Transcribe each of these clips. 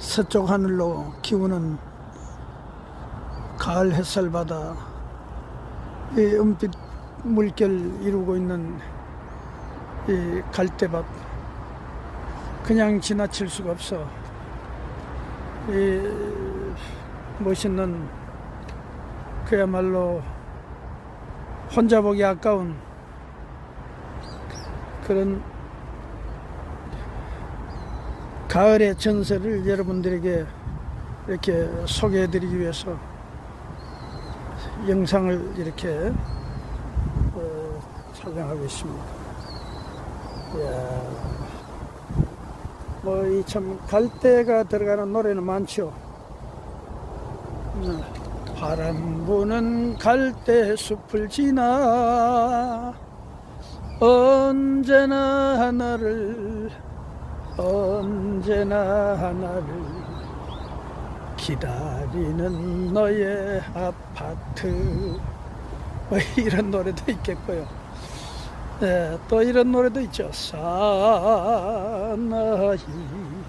서쪽 하늘로 기우는 가을 햇살 바다 이 은빛 물결 이루고 있는 이 갈대밭 그냥 지나칠 수가 없어. 이 멋있는 그야말로 혼자 보기 아까운 그런 가을의 전설을 여러분들에게 이렇게 소개해 드리기 위해서 영상을 이렇게 어, 촬영하고 있습니다. 뭐이 참 갈대가 들어가는 노래는 많죠. 음, 바람 부는 갈대 숲을 지나 언제나 나를 언제나 나를 기다리는 너의 아파트 뭐 이런 노래도 있겠고요. 예, 또 이런 노래도 있죠. 사나이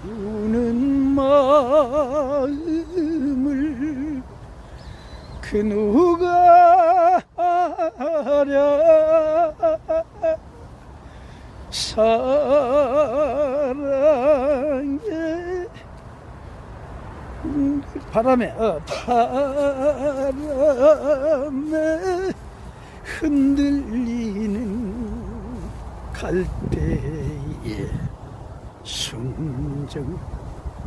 우는 마음을 그 누가 알아 사랑의 바람에 어, 바람에 흔들리는 갈대의 순정.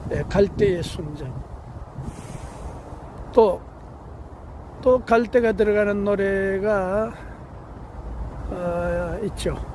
네, 갈대의 순정. 또 또 갈대가 들어가는 노래가 어, 있죠.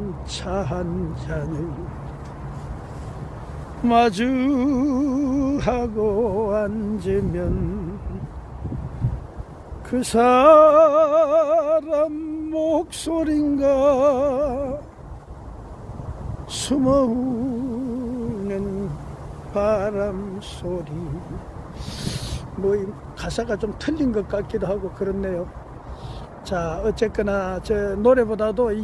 차 한 잔을 마주하고 앉으면 그 사람 목소린가 숨어오는 바람 소리 뭐이 가사가 좀 틀린 것 같기도 하고 그렇네요. 자 어쨌거나 저 노래보다도 이